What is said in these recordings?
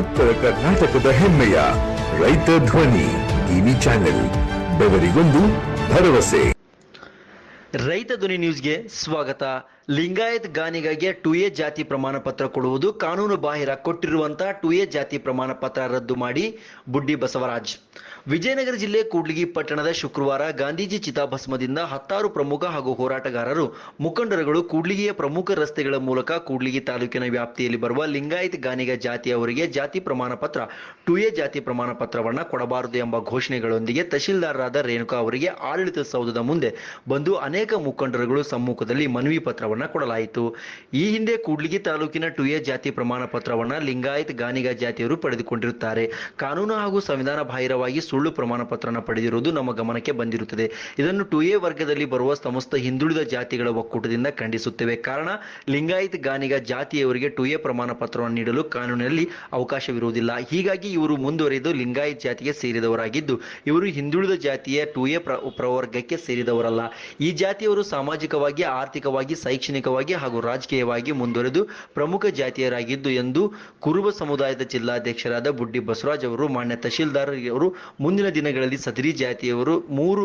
ಉತ್ತರ ಕರ್ನಾಟಕದ ಹೆಮ್ಮೆಯ ರೈತ ಧ್ವನಿ ಟಿವಿ ಚಾನೆಲ್, ಬೆವರಿಗೊಂದು ಭರವಸೆ. ರೈತ ಧ್ವನಿ ನ್ಯೂಸ್ಗೆ ಸ್ವಾಗತ. ಲಿಂಗಾಯತ್ ಗಾನಿಗಾಗಿ ಟು ಎ ಜಾತಿ ಪ್ರಮಾಣ ಪತ್ರ ಕೊಡುವುದು ಕಾನೂನು ಬಾಹಿರ ಕೊಟ್ಟಿರುವಂತಹ ಟು ಎ ಜಾತಿ ಪ್ರಮಾಣ ಪತ್ರ ರದ್ದು ಮಾಡಿ ಬುಡ್ಡಿ ಬಸವರಾಜ್. ವಿಜಯನಗರ ಜಿಲ್ಲೆ ಕೂಡ್ಲಿಗಿ ಪಟ್ಟಣದ ಶುಕ್ರವಾರ ಗಾಂಧೀಜಿ ಚಿತಾಭಸ್ಮದಿಂದ ಹತ್ತಾರು ಪ್ರಮುಖ ಹಾಗೂ ಹೋರಾಟಗಾರರು, ಮುಖಂಡರುಗಳು ಕೂಡ್ಲಿಗಿಯ ಪ್ರಮುಖ ರಸ್ತೆಗಳ ಮೂಲಕ ಕೂಡ್ಲಿಗಿ ತಾಲೂಕಿನ ವ್ಯಾಪ್ತಿಯಲ್ಲಿ ಬರುವ ಲಿಂಗಾಯತ್ ಗಾನಿಗ ಜಾತಿಯವರಿಗೆ ಜಾತಿ ಪ್ರಮಾಣ ಪತ್ರ ಟು ಎ ಜಾತಿ ಪ್ರಮಾಣ ಪತ್ರವನ್ನ ಕೊಡಬಾರದು ಎಂಬ ಘೋಷಣೆಗಳೊಂದಿಗೆ ತಹಶೀಲ್ದಾರರಾದ ರೇಣುಕಾ ಅವರಿಗೆ ಆಡಳಿತ ಸೌಧದ ಮುಂದೆ ಬಂದು ಅನೇಕ ಮುಖಂಡರುಗಳು ಸಮ್ಮುಖದಲ್ಲಿ ಮನವಿ ಪತ್ರವನ್ನ ಕೊಡಲಾಯಿತು. ಈ ಹಿಂದೆ ಕೂಡ್ಲಿಗಿ ತಾಲೂಕಿನ ಟು ಎ ಜಾತಿ ಪ್ರಮಾಣ ಪತ್ರವನ್ನ ಲಿಂಗಾಯತ್ ಗಾನಿಗ ಜಾತಿಯವರು ಪಡೆದುಕೊಂಡಿರುತ್ತಾರೆ. ಕಾನೂನು ಹಾಗೂ ಸಂವಿಧಾನ ಬಾಹಿರವಾಗಿ ಸುಳ್ಳು ಪ್ರಮಾಣ ಪತ್ರನ ಪಡೆದಿರುವುದು ನಮ್ಮ ಗಮನಕ್ಕೆ ಬಂದಿರುತ್ತದೆ. ಇದನ್ನು ಟು ಎ ವರ್ಗದಲ್ಲಿ ಬರುವ ಸಮಸ್ತ ಹಿಂದುಳಿದ ಜಾತಿಗಳ ಒಕ್ಕೂಟದಿಂದ ಖಂಡಿಸುತ್ತೇವೆ. ಕಾರಣ, ಲಿಂಗಾಯತ್ ಗಾನಿಗ ಜಾತಿಯವರಿಗೆ ಟು ಎ ಪ್ರಮಾಣ ಪತ್ರವನ್ನು ನೀಡಲು ಕಾನೂನಿನಲ್ಲಿ ಅವಕಾಶವಿರುವುದಿಲ್ಲ. ಹೀಗಾಗಿ ಇವರು ಮುಂದುವರಿದು ಲಿಂಗಾಯತ್ ಜಾತಿಗೆ ಸೇರಿದವರಾಗಿದ್ದು, ಇವರು ಹಿಂದುಳಿದ ಜಾತಿಯ ಟು ಎ ಪ್ರ, ಪ್ರವರ್ಗಕ್ಕೆ ಸೇರಿದವರಲ್ಲ. ಈ ಜಾತಿಯವರು ಸಾಮಾಜಿಕವಾಗಿ, ಆರ್ಥಿಕವಾಗಿ, ಶೈಕ್ಷಣಿಕವಾಗಿ ಹಾಗೂ ರಾಜಕೀಯವಾಗಿ ಮುಂದುವರೆದು ಪ್ರಮುಖ ಜಾತಿಯರಾಗಿದ್ದು ಎಂದು ಕುರುಬ ಸಮುದಾಯದ ಜಿಲ್ಲಾಧ್ಯಕ್ಷರಾದ ಬುಡ್ಡಿ ಬಸವರಾಜ್ ಅವರು, ಮಾನ್ಯ ತಹಶೀಲ್ದಾರ್ ಅವರು ಮುಂದಿನ ದಿನಗಳಲ್ಲಿ ಸದರಿ ಜಾತಿಯವರು ಮೂರು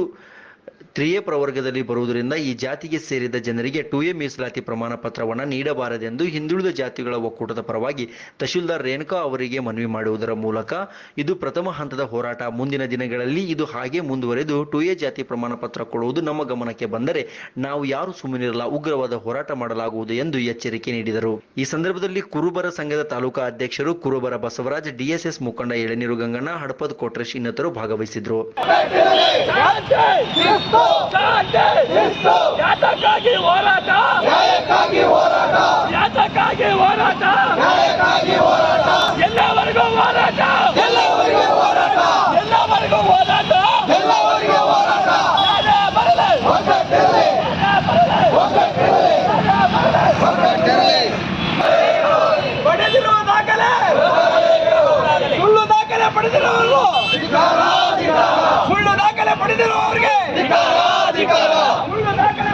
ತ್ರಿಯ ಪ್ರವರ್ಗದಲ್ಲಿ ಬರುವುದರಿಂದ ಈ ಜಾತಿಗೆ ಸೇರಿದ ಜನರಿಗೆ ಟು ಎ ಮೀಸಲಾತಿ ಪ್ರಮಾಣ ಪತ್ರವನ್ನು ನೀಡಬಾರದೆಂದು ಹಿಂದುಳಿದ ಜಾತಿಗಳ ಒಕ್ಕೂಟದ ಪರವಾಗಿ ತಹಶೀಲ್ದಾರ್ ರೇಣುಕಾ ಅವರಿಗೆ ಮನವಿ ಮಾಡುವುದರ ಮೂಲಕ ಇದು ಪ್ರಥಮ ಹಂತದ ಹೋರಾಟ. ಮುಂದಿನ ದಿನಗಳಲ್ಲಿ ಇದು ಹಾಗೆ ಮುಂದುವರೆದು ಟು ಎ ಜಾತಿ ಪ್ರಮಾಣ ಪತ್ರ ಕೊಡುವುದು ನಮ್ಮ ಗಮನಕ್ಕೆ ಬಂದರೆ ನಾವು ಯಾರು ಸುಮ್ಮನಿರಲ್ಲ, ಉಗ್ರವಾದ ಹೋರಾಟ ಮಾಡಲಾಗುವುದು ಎಂದು ಎಚ್ಚರಿಕೆ ನೀಡಿದರು. ಈ ಸಂದರ್ಭದಲ್ಲಿ ಕುರುಬರ ಸಂಘದ ತಾಲೂಕಾ ಅಧ್ಯಕ್ಷರು ಕುರುಬರ ಬಸವರಾಜ್, ಡಿಎಸ್ಎಸ್ ಮುಖಂಡ ಎಳನೀರು ಗಂಗಣ್ಣ, ಹಡಪದ್ ಕೋಟ್ರೇಶ್ ಇನ್ನಿತರು ಭಾಗವಹಿಸಿದ್ರು ಯಾತಕ್ಕಾಗಿ ಹೋರಾಟ. ಯಾತಕ್ಕಾಗಿ ಹೋರಾಟ. ಎಲ್ಲವರೆಗೂ ಹೋರಾಟ. ಎಲ್ಲವರೆಗೂ ಹೋರಾಟ. ನ್ಯಾಯ ಬರಲಿ. ನ್ಯಾಯ ಬರಲಿ. ಪಡೆದಿರುವ ದಾಖಲೆ ಸುಳ್ಳು ದಾಖಲೆ ಪಡೆದಿರುವವರು. ಸುಳ್ಳು ದಾಖಲೆ ಪಡೆದಿರುವವರಿಗೆ ಸುಳ್ಳು ದಾಖಲೆ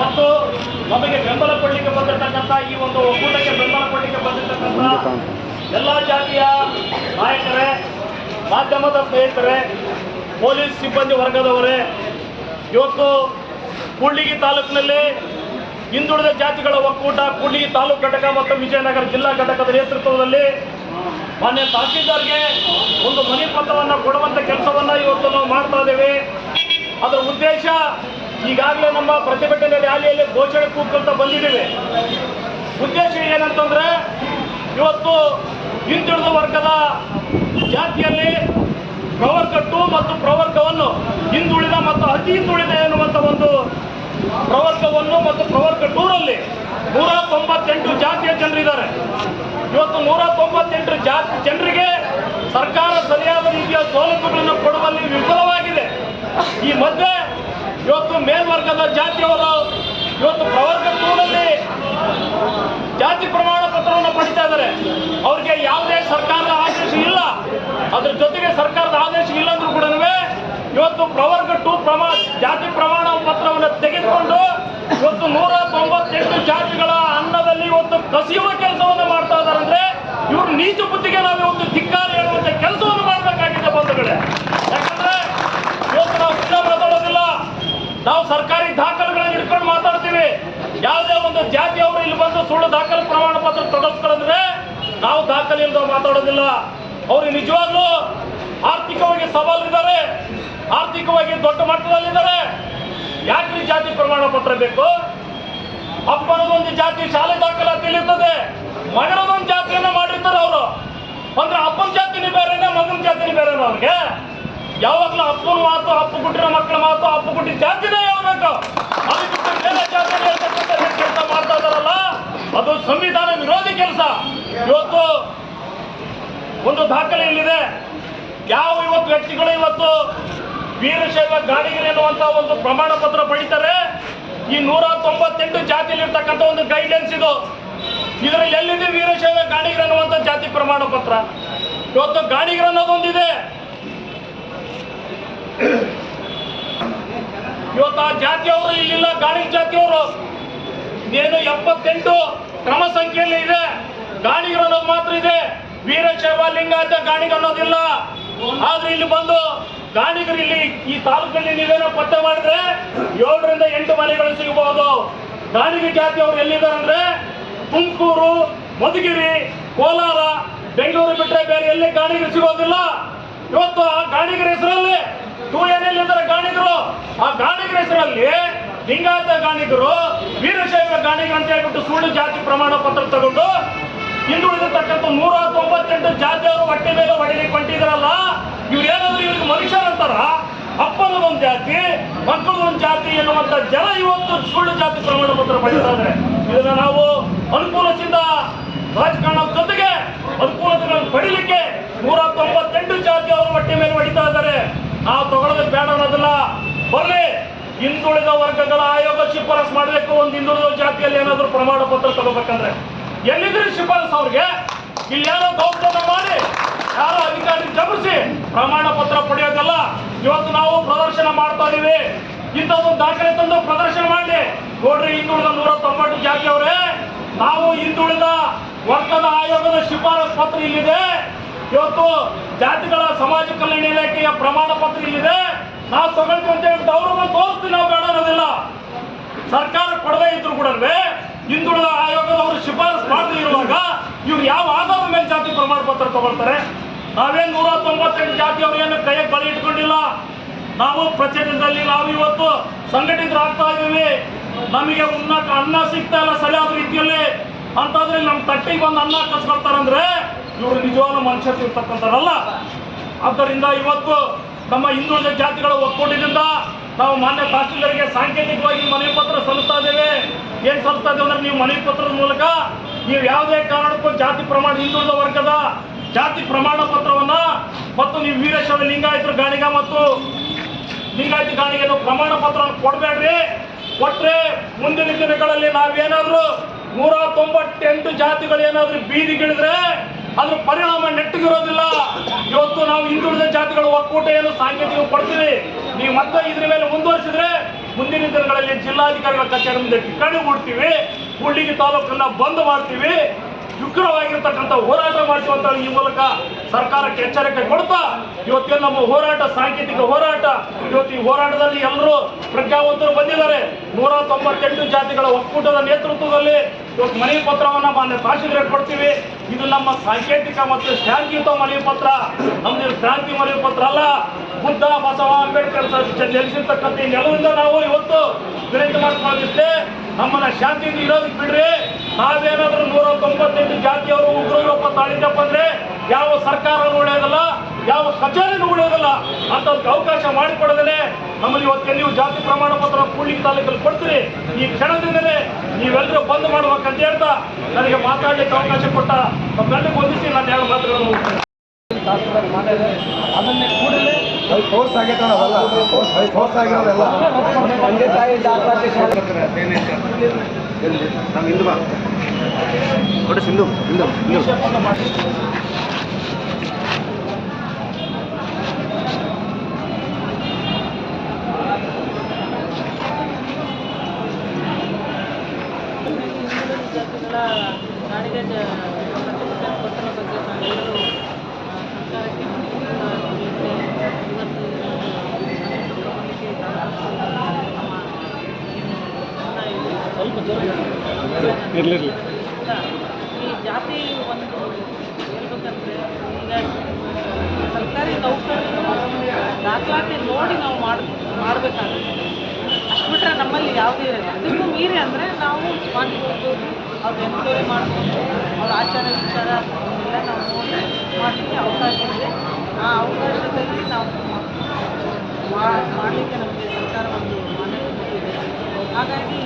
ಮತ್ತು ನಮಗೆ ಬೆಂಬಲ ಕೊಡಲಿಕ್ಕೆ ಬಂದಿರತಕ್ಕಂಥ ಈ ಒಂದು ಒಕ್ಕೂಟಕ್ಕೆ ಬೆಂಬಲ ಕೊಡಲಿಕ್ಕೆ ಬಂದಿರತಕ್ಕಂಥ ಎಲ್ಲ ಜಾತಿಯ ನಾಯಕರೇ ಮಾಧ್ಯಮದ ಸ್ನೇಹಿತರೆ ಪೊಲೀಸ್ ಸಿಬ್ಬಂದಿ ವರ್ಗದವರೇ ಇವತ್ತು ಕೂಡ್ಲಿಗಿ ತಾಲೂಕಿನಲ್ಲಿ ಹಿಂದುಳಿದ ಜಾತಿಗಳ ಒಕ್ಕೂಟ ಕೂಡ್ಲಿಗಿ ತಾಲೂಕು ಘಟಕ ಮತ್ತು ವಿಜಯನಗರ ಜಿಲ್ಲಾ ಘಟಕದ ನೇತೃತ್ವದಲ್ಲಿ ಮಾನ್ಯ ತಹಸೀಲ್ದಾರ್ಗೆ ಒಂದು ಮನೆ ಪತ್ರವನ್ನು ಕೊಡುವಂಥ ಕೆಲಸವನ್ನು ಇವತ್ತು ನಾವು ಮಾಡ್ತಾ ಇದ್ದೇವೆ. ಅದರ ಉದ್ದೇಶ ಈಗಾಗಲೇ ನಮ್ಮ ಪ್ರತಿಭಟನೆ ರ್ಯಾಲಿಯಲ್ಲಿ ಘೋಷಣೆ ಕೂತ್ಕೊಂತ ಬಂದಿದ್ದೇವೆ. ಉದ್ದೇಶ ಏನಂತಂದ್ರೆ ಇವತ್ತು ಹಿಂದುಳಿದ ವರ್ಗದ ಜಾತಿಯಲ್ಲಿ ಪ್ರವರ್ಗಟ್ಟು ಮತ್ತು ಪ್ರವರ್ಗವನ್ನು ಹಿಂದುಳಿದ ಮತ್ತು ಅತಿ ಹಿಂದುಳಿದ ಎನ್ನುವಂಥ ಒಂದು ಪ್ರವರ್ಗವನ್ನು ಮತ್ತು ಪ್ರವರ್ಗ ಟೂರಲ್ಲಿ ನೂರ ತೊಂಬತ್ತೆಂಟು ಜಾತಿಯ ಜನರಿದ್ದಾರೆ ಇವತ್ತು ನೂರ ತೊಂಬತ್ತೆಂಟು ಜಾತಿ ಜನರಿಗೆ ಸರ್ಕಾರ ಸರಿಯಾದ ರೀತಿಯ ಸೌಲಭ್ಯಗಳನ್ನು ಕೊಡುವಲ್ಲಿ ವಿಫಲವಾಗಿದೆ. ಈ ಮಧ್ಯೆ ಇವತ್ತು ಮೇಲ್ವರ್ಗದ ಜಾತಿಯವರು ಇವತ್ತು ಪ್ರವರ್ಗ ಟೂರಲ್ಲಿ ಜಾತಿ ಪ್ರಮಾಣ ಪತ್ರವನ್ನು ಪಡಿತಾ ಇದ್ದಾರೆ. ಅವ್ರಿಗೆ ಯಾವುದೇ ಸರ್ಕಾರದ ಆದೇಶ ಇಲ್ಲ. ಅದ್ರ ಜೊತೆಗೆ ಸರ್ಕಾರದ ಆದೇಶ ಇಲ್ಲ ಅಂದ್ರೂ ಕೂಡ ಇವತ್ತು ಪ್ರವರ್ಗ ಟು ಪ್ರಮಾಣ ಜಾತಿ ಪ್ರಮಾಣ ಪತ್ರವನ್ನು ತೆಗೆದುಕೊಂಡು ಇವತ್ತು ನೂರ ತೊಂಬತ್ತೆಂಟು ಜಾತಿಗಳ ಅನ್ನದಲ್ಲಿ ಇವತ್ತು ಕಸಿಯುವ ಕೆಲಸವನ್ನು ಮಾಡ್ತಾ ಇದ್ದಾರೆ ಅಂದ್ರೆ ಇವರು ನೀಚ ಬುದ್ಧಿಗೆ ನಾವೇ ಒಂದು ಧಿಕ್ಕಾರ ಹೇಳುವಂತ ಕೆಲಸವನ್ನು ಮಾಡಬೇಕಾಗಿದೆ ಬಂಧುಗಳೇ. ಯಾಕಂದ್ರೆ ಇವತ್ತು ನಾವು ಸುಳ್ಳ ಮಾತಾಡೋದಿಲ್ಲ. ನಾವು ಸರ್ಕಾರಿ ದಾಖಲೆಗಳನ್ನು ಹಿಡ್ಕೊಂಡು ಮಾತಾಡ್ತೀವಿ. ಯಾವುದೇ ಒಂದು ಜಾತಿಯವರು ಇಲ್ಲಿ ಬಂದು ಸುಳ್ಳು ದಾಖಲೆ ಪ್ರಮಾಣ ಪತ್ರ ತೊಡಗಿಸ್ಕೊಳ್ಳಂದ್ರೆ ನಾವು ದಾಖಲೆ ಇಲ್ಲದ ಮಾತಾಡೋದಿಲ್ಲ. ಅವರು ನಿಜವಾಗ್ಲೂ ಆರ್ಥಿಕವಾಗಿ ಸವಾಲಿದ್ದಾರೆ ಆರ್ಥಿಕವಾಗಿ ದೊಡ್ಡ ಮಟ್ಟದಲ್ಲಿದ್ದಾರೆ. ಯಾಕೆ ಜಾತಿ ಪ್ರಮಾಣ ಪತ್ರ ಬೇಕು? ಅಪ್ಪನದೊಂದು ಜಾತಿ ಶಾಲೆ ದಾಖಲಾತಿಯಲ್ಲಿ ಮಗನದೊಂದು ಜಾತಿಯನ್ನ ಮಾಡಿರ್ತಾರೆ ಅವರು. ಅಂದ್ರೆ ಅಪ್ಪನ ಜಾತಿನೇ ಬೇರೆನೆ ಮಗನ ಜಾತಿ ಬೇರೆ ಅವ್ರಿಗೆ? ಯಾವಾಗ್ಲೂ ಅಪ್ಪನ ಮಾತು, ಅಪ್ಪು ಕೊಟ್ಟಿರೋ ಮಕ್ಕಳ ಮಾತು, ಅಪ್ಪು ಗುಟ್ಟಿ ಜಾತಿನೇ ಹೇಳ್ಬೇಕು. ಅದು ಬೇರೆ ಜಾತಿ ಕೆಲಸ ಅದು ಸಂವಿಧಾನ ವಿರೋಧಿ ಕೆಲಸ. ಇವತ್ತು ಒಂದು ದಾಖಲೆ ಇಲ್ಲಿದೆ ಯಾವ ಇವತ್ತು ವ್ಯಕ್ತಿಗಳು ಇವತ್ತು ವೀರಶೈವ ಗಾಡಿಗರು ಅನ್ನುವಂತ ಒಂದು ಪ್ರಮಾಣ ಪತ್ರ ಪಡಿತಾರೆ. ಈ ನೂರ ತೊಂಬತ್ತೆಂಟು ಜಾತಿಯಲ್ಲಿರ್ತಕ್ಕಂಥ ಒಂದು ಗೈಡೆನ್ಸ್ ಇದು. ಇದರಲ್ಲಿ ಎಲ್ಲಿದೆ ವೀರಶೈವ ಗಾಣಿಗರು ಅನ್ನುವಂಥ ಜಾತಿ ಪ್ರಮಾಣ ಪತ್ರ? ಇವತ್ತು ಗಾಣಿಗರು ಅನ್ನೋದೊಂದಿದೆ. ಇವತ್ತು ಆ ಜಾತಿಯವರು ಇಲ್ಲಿಲ್ಲ ಗಾಣಿಗ ಜಾತಿಯವರು. ಇದೇನು ಎಪ್ಪತ್ತೆಂಟು ಕ್ರಮ ಸಂಖ್ಯೆಯಲ್ಲಿ ಇದೆ. ಗಾಣಿಗರು ಅನ್ನೋದು ಮಾತ್ರ ಇದೆ. ವೀರಶೈವ ಲಿಂಗಾಯತ ಗಾಣಿಗ ಅನ್ನೋದಿಲ್ಲ. ಆದ್ರೆ ಇಲ್ಲಿ ಬಂದು ಗಾಣಿಗರು ಇಲ್ಲಿ ಈ ತಾಲೂಕಲ್ಲಿ ನೀವೇನೋ ಪತ್ತೆ ಮಾಡಿದ್ರೆ ಏಳರಿಂದ ಎಂಟು ಮನೆಗಳು ಸಿಗಬಹುದು. ಗಾಣಿಗ ಜಾತಿಯವರು ಎಲ್ಲಿದ್ದಾರೆ ಅಂದ್ರೆ ತುಮಕೂರು, ಮಧುಗಿರಿ, ಕೋಲಾರ, ಬೆಂಗಳೂರು ಬಿಟ್ಟರೆ ಬೇರೆ ಎಲ್ಲಿ ಗಾಣಿಗರು ಸಿಗೋದಿಲ್ಲ. ಇವತ್ತು ಆ ಗಾಣಿಗರ ಹೆಸರಲ್ಲಿ ಇದ್ದಾರೆ ಗಾಣಿಗರು ಆ ಗಾಣಿಗರ ಹೆಸರಲ್ಲಿ ಲಿಂಗಾಯತ ಗಾಣಿಗರು ವೀರಶೈವ ಗಾಣಿಗರು ಅಂತ ಹೇಳ್ಬಿಟ್ಟು ಸುಳ್ಳು ಜಾತಿ ಪ್ರಮಾಣ ಪತ್ರ ತಗೊಂಡು ಹಿಂದುಳಿದಿರ್ತಕ್ಕಂಥ ನೂರ ತೊಂಬತ್ತೆಂಟು ಜಾತಿಯವರು ಹೊಟ್ಟೆ ಮೇಲೆ ಹೊಡಿಲಿಕ್ಕೆ ಹೊಂಟಿದ್ರಲ್ಲ, ಇವ್ರು ಏನಾದ್ರು ಇವ್ರಿಗೆ ಮನುಷ್ಯರಂತಾರ ಒಂದು ಜಾತಿ ಮಕ್ಕಳದೊಂದು ಜಾತಿ ಎನ್ನುವಂತ ಜನ ಇವತ್ತು ಸುಳ್ಳು ಜಾತಿ ಪ್ರಮಾಣ ಪತ್ರ ಪಡಿತಾ ಇದ್ದಾರೆ ಇದನ್ನ ನಾವು ಅನುಕೂಲದಿಂದ ರಾಜಕಾರಣ ಜೊತೆಗೆ ಅನುಕೂಲತೆಗಳನ್ನು ಪಡಿಲಿಕ್ಕೆ ನೂರ ತೊಂಬತ್ತೆಂಟು ಜಾತಿ ಅವರು ಹೊಟ್ಟೆ ಮೇಲೆ ಹೊಡಿತಾ ಇದ್ದಾರೆ. ನಾವು ತಗೊಳ್ಳೋದಕ್ಕೆ ಬೇಡ ಅನ್ನೋದಲ್ಲ ಬರಲಿ. ಹಿಂದುಳಿದ ವರ್ಗಗಳ ಆಯೋಗ ಶಿಫಾರಸ್ ಮಾಡಬೇಕು. ಒಂದು ಹಿಂದುಳಿದ ಜಾತಿಯಲ್ಲಿ ಏನಾದರೂ ಪ್ರಮಾಣ ಪತ್ರ ತಗೋಬೇಕಂದ್ರೆ ಎಲ್ಲಿದ್ರೆ ಶಿಫಾರಸ್ ಅವ್ರಿಗೆ? ಇಲ್ಲಿ ಯಾರೋ ದೌರ್ಜನ್ಯ ಮಾಡಿ, ಯಾರೋ ಅಧಿಕಾರಿ ಜಬರಿಸಿ ಪ್ರಮಾಣ ಪತ್ರ ಪಡೆಯೋದಲ್ಲ ಇವತ್ತು ನಾವು ಪ್ರದರ್ಶನ ಮಾಡ್ತಾ ಇದೀವಿ. ಇಂಥದ್ದೊಂದು ದಾಖಲೆ ತಂದು ಪ್ರದರ್ಶನ ಮಾಡಿ. ನೋಡ್ರಿ, ಹಿಂದುಳಿದ ನೂರ ತೊಂಬತ್ತು ಜಾತಿಯವರೇ ನಾವು ಹಿಂದುಳಿದ ವರ್ಗದ ಆಯೋಗದ ಶಿಫಾರಸ್ ಪತ್ರ ಇಲ್ಲಿದೆ. ಇವತ್ತು ಜಾತಿಗಳ ಸಮಾಜ ಕಲ್ಯಾಣ ಇಲಾಖೆಯ ಪ್ರಮಾಣ ಪತ್ರ ಇಲ್ಲಿದೆ. ನಾವು ತಗೊಳ್ತೀವಿ ಅಂತ ಹೇಳಿ ಅವ್ರನ್ನ ತೋರಿಸ್ತೀವಿ, ನಾವು ಬೇಡ ಅನ್ನೋದಿಲ್ಲ. ಸರ್ಕಾರ ಕೊಡದೆ ಇದ್ರು ಕೂಡ ಹಿಂದುಳಿದ ಆಯೋಗದವರು ಶಿಫಾರಸ್ ಮಾಡದೇ ಇರುವಾಗ ಇವ್ರು ಯಾವ ಆಧಾರದ ಮೇಲೆ ಜಾತಿ ಪ್ರಮಾಣ ಪತ್ರ ತಗೊಳ್ತಾರೆ? ನಾವೇನು ನೂರ ತೊಂಬತ್ತೆಂಟು ಜಾತಿಯವರು ಏನು ಕೈಗೆ ಬಳಿ ಇಟ್ಕೊಂಡಿಲ್ಲ. ನಾವು ಪ್ರಚಾರದಲ್ಲಿ ನಾವು ಇವತ್ತು ಸಂಘಟಿತರಾಗ್ತಾ ಇದ್ದೀವಿ. ನಮಗೆ ಉನ್ನಕ ಅನ್ನ ಸಿಗ್ತಾ ಇಲ್ಲ ಸರಿಯಾದ ರೀತಿಯಲ್ಲಿ ಅಂತಂದ್ರೆ ನಮ್ಮ ತಟ್ಟಿಗೆ ಬಂದು ಅನ್ನ ಕಸ್ಕೊಳ್ತಾರಂದ್ರೆ ಇವರು ನಿಜವಾದ ಮನುಷ್ಯತ್ವ ಇರ್ತಕ್ಕಂಥವ್ರಲ್ಲ. ಆದ್ದರಿಂದ ಇವತ್ತು ನಮ್ಮ ಹಿಂದುಳಿದ ಜಾತಿಗಳ ಒಕ್ಕೂಟದಿಂದ ನಾವು ಮಾನ್ಯ ತಹಸೀಲ್ದಾರ್ಗೆ ಸಾಂಕೇತಿಕವಾಗಿ ಮನವಿ ಪತ್ರ ಸಲ್ಲಿಸ್ತಾ ಇದ್ದೇವೆ. ಏನ್ ಸಲ್ಲಿಸ್ತಾ ಇದ್ದೇವೆ ಅಂದ್ರೆ ನೀವು ಮನವಿ ಪತ್ರದ ಮೂಲಕ ನೀವು ಯಾವುದೇ ಕಾರಣಕ್ಕೂ ಜಾತಿ ಪ್ರಮಾಣ, ಹಿಂದುಳಿದ ವರ್ಗದ ಜಾತಿ ಪ್ರಮಾಣ ಪತ್ರವನ್ನ ಮತ್ತು ನೀವು ವೀರೇಶ್ವರ ಲಿಂಗಾಯತರು ಗಾಣಿಗ ಮತ್ತು ಲಿಂಗಾಯತ ಗಾಣಿಗೆ ಪ್ರಮಾಣ ಪತ್ರವನ್ನು ಕೊಡಬೇಡ್ರಿ. ಕೊಟ್ರೆ ಮುಂದಿನ ದಿನಗಳಲ್ಲಿ ನಾವೇನಾದರೂ ನೂರ ತೊಂಬತ್ತೆಂಟು ಜಾತಿಗಳು ಏನಾದರೂ ಬೀದಿಗಿಳಿದ್ರೆ ಅದ್ರ ಪರಿಣಾಮ ನೆಟ್ಟಗಿರೋದಿಲ್ಲ. ಇವತ್ತು ನಾವು ಹಿಂದುಳಿದ ಜಾತಿಗಳ ಒಕ್ಕೂಟ ಏನು ಸಾಂಕೇತಿಕ ಕೊಡ್ತೀವಿ ನೀವು ಮತ್ತೆ ಇದ್ರ ಮೇಲೆ ಮುಂದುವರಿಸಿದ್ರೆ ಮುಂದಿನ ದಿನಗಳಲ್ಲಿ ಜಿಲ್ಲಾಧಿಕಾರಿಗಳ ಕಚೇರಿ ಮುಂದೆ ಕಿಕ್ಕಣಿ ಹೂಡ್ತೀವಿ ಹುಳ್ಳಿಗಿ ತಾಲೂಕನ್ನ ಬಂದ್ ಮಾಡ್ತೀವಿ. ಉಗ್ರವಾಗಿರ್ತಕ್ಕಂಥ ಹೋರಾಟ ಮಾಡ್ತೀವಿ ಅಂತ ಈ ಮೂಲಕ ಸರ್ಕಾರಕ್ಕೆ ಎಚ್ಚರಿಕೆ ಕೊಡ್ತಾ, ಇವತ್ತಿನ ನಮ್ಮ ಹೋರಾಟ, ಸಾಂಕೇತಿಕ ಹೋರಾಟ, ಇವತ್ತು ಹೋರಾಟದಲ್ಲಿ ಎಲ್ಲರೂ ಪ್ರಜ್ಞಾವಂತರು ಬಂದಿದ್ದಾರೆ. ನೂರ ತೊಂಬತ್ತೆಂಟು ಜಾತಿಗಳ ಒಕ್ಕೂಟದ ನೇತೃತ್ವದಲ್ಲಿ ಇವತ್ತು ಮನವಿ ಪತ್ರವನ್ನು ಮಾನ್ಯ ತಹಶೀಲ್ದಾರ್ ಕೊಡ್ತೀವಿ. ಇದು ನಮ್ಮ ಸಾಂಕೇತಿಕ ಮತ್ತು ಶಾಂತಿಯುತ ಮನವಿ ಪತ್ರ. ನಮ್ದು ಶಾಂತಿ ಮನವಿ ಪತ್ರ ಅಲ್ಲ. ಬುದ್ಧ, ಬಸವ, ಅಂಬೇಡ್ಕರ್ ನೆಲೆಸಿರ್ತಕ್ಕಂಥ ನೆಲದಿಂದ ನಾವು ಇವತ್ತು ವಿನಂತಿ ಮಾಡ್ಕೊಂಡಿದ್ದೆ ನಮ್ಮನ್ನ ಶಾಂತಿಯಿಂದ ಇರೋದಕ್ಕೆ ಬಿಡ್ರಿ. ನಾವೇನಾದ್ರೂ ನೂರ ತೊಂಬತ್ತೆಂಟು ಜಾತಿಯವರು ಉಗ್ರರೂಪ ತಾಳಿದ್ದಪ್ಪ ಅಂದ್ರೆ ಯಾವ ಸರ್ಕಾರ ಉಳಿಯೋದಿಲ್ಲ ಯಾವ ಕಚೇರಿನೂ ಅಂತ ಅಂತದಕ್ಕೆ ಅವಕಾಶ ಮಾಡಿಕೊಡದೇ ನಮ್ಮಲ್ಲಿ ಇವತ್ತು ನೀವು ಜಾತಿ ಪ್ರಮಾಣ ಪತ್ರ ಕೂಡ್ಲಿಕ್ಕೆ ತಾಲೂಕಲ್ಲಿ ಕೊಡ್ತೀರಿ. ಈ ಕ್ಷಣದಿಂದಲೇ ನೀವೆಲ್ಲರೂ ಬಂದ್ ಮಾಡ್ಬೇಕಂತ ಹೇಳ್ತಾ ನನಗೆ ಮಾತಾಡ್ಲಿಕ್ಕೆ ಅವಕಾಶ ಕೊಟ್ಟ ತಮ್ಮೆಲ್ಲರಿಗೂ ಹೊಂದಿಸಿ ನಾನು ಎರಡು ಮಾತುಗಳನ್ನು ಮುಗಿಸ್ತೇನೆ. ಅದನ್ನೇ ಕೂಡಲೇ ಫೋರ್ಸ್ ಆಗೈತೆ ಅವೆಲ್ಲ ಫೋರ್ಸ್ ಆಗಿರೋದೆಲ್ಲ. ತಂದೆ ತಾಯಿ ದಾಖಲಾತಿ ಶಾಲೆ ನಮ್ಮ ಹಿಂದೂ ಬಾ ಕೊಡು ಸಿಂಧು ಹಿಂದೂ ಹಿಂದೂ ಜಾತಿಗಳ ನಾಡಿಗೆ ಸರ್ಟಿಫಿಕೇಟ್ ಕೊಟ್ಟರ ಬಗ್ಗೆ ನಾವೆಲ್ಲರೂ ಆ, ಸರ್ಕಾರಕ್ಕೆ ಮನವಿ ಇವತ್ತು ತಗೊಳ್ಳಿಕ್ಕೆ ನಮ್ಮ ಏನು ಇರಲಿರಲಿ. ಈ ಜಾತಿ ಒಂದು ಹೇಳ್ಬೇಕಂದ್ರೆ ಈಗ ಸರ್ಕಾರಿ ನೌಕರರು ದಾಖಲಾತಿ ನೋಡಿ ನಾವು ಮಾಡ್, ಮಾಡಬೇಕಾಗುತ್ತೆ. ಅಷ್ಟು ಬಿಟ್ಟರೆ ನಮ್ಮಲ್ಲಿ ಯಾವುದೇ ಇರಲ್ಲ. ಅದಕ್ಕೂ ಮೀರಿ ಅಂದರೆ ನಾವು ಮಾಡ್ಬೋದು ಅವ್ರು ಎನ್ಕ್ವೈರಿ ಮಾಡ್ಬೋದು ಅವ್ರ ಆಚಾರ ವಿಚಾರ ನಾವು ನೋಡಿ ಮಾಡಲಿಕ್ಕೆ ಅವಕಾಶ ಇದೆ. ಆ ಅವಕಾಶದಲ್ಲಿ ನಾವು ಮಾಡಲಿಕ್ಕೆ ನಮಗೆ ಸರ್ಕಾರ ಒಂದು ಮಾನ್ಯತೆ ಕೊಟ್ಟಿದೆ. ಹಾಗಾಗಿ